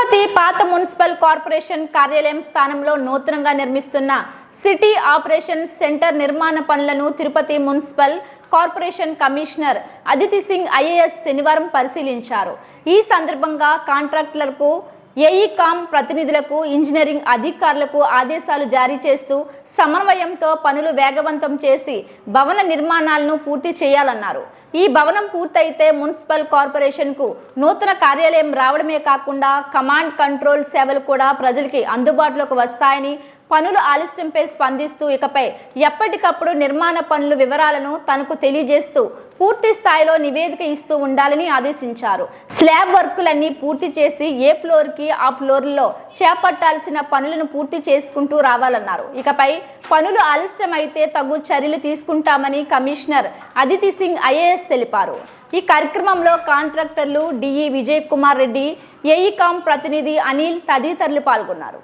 తిరుపతి పాత municipal corporation కార్యాలయం స్థానంలో నూతనంగా నిర్మిస్తున్న సిటీ ఆపరేషన్ సెంటర్ నిర్మాణ పనులను Tirupati municipal corporation commissioner Aditi Singh IAS శనివారం పరిశీలించారు. ఈ సందర్భంగా కాంట్రాక్టులకు ఏఈకామ్ ప్రతినిధులకు ఇంజనీరింగ్ అధికారులకు ఆదేశాలు జారీ చేస్తూ సమన్వయంతో పనులు వేగవంతం చేసి భవన నిర్మాణాలను పూర్తి చేయాలన్నారు. ఈ భవనం పూర్తయితే మున్సిపల్ కార్పొరేషన్కు నూతన కార్యాలయం రావడమే కాకుండా కమాండ్ కంట్రోల్ సేవలు కూడా ప్రజలకి అందుబాటులోకి వస్తాయని పనుల ఆలస్యంపై స్పందిస్తూ ఇకపై ఎప్పటికప్పుడు నిర్మాణ పనుల వివరాలను తనకు తెలియజేస్తూ పూర్తి స్థాయిలో నివేదిక ఇస్తూ ఉండాలని ఆదేశించారు. స్లాబ్ వర్కులన్నీ పూర్తి చేసి ఏ ఫ్లోర్కి ఆ ఫ్లోర్లో చేపట్టాల్సిన పనులను పూర్తి చేసుకుంటూ రావాలన్నారు. ఇకపై పనులు ఆలస్యం అయితే తగు చర్యలు తీసుకుంటామని కమిషనర్ అదితి సింగ్ ఐఏఎస్ తెలిపారు. ఈ కార్యక్రమంలో contractors DE Vijay Kumar Reddy AECOM ప్రతినిధి అనిల్ తదితరులు పాల్గొన్నారు.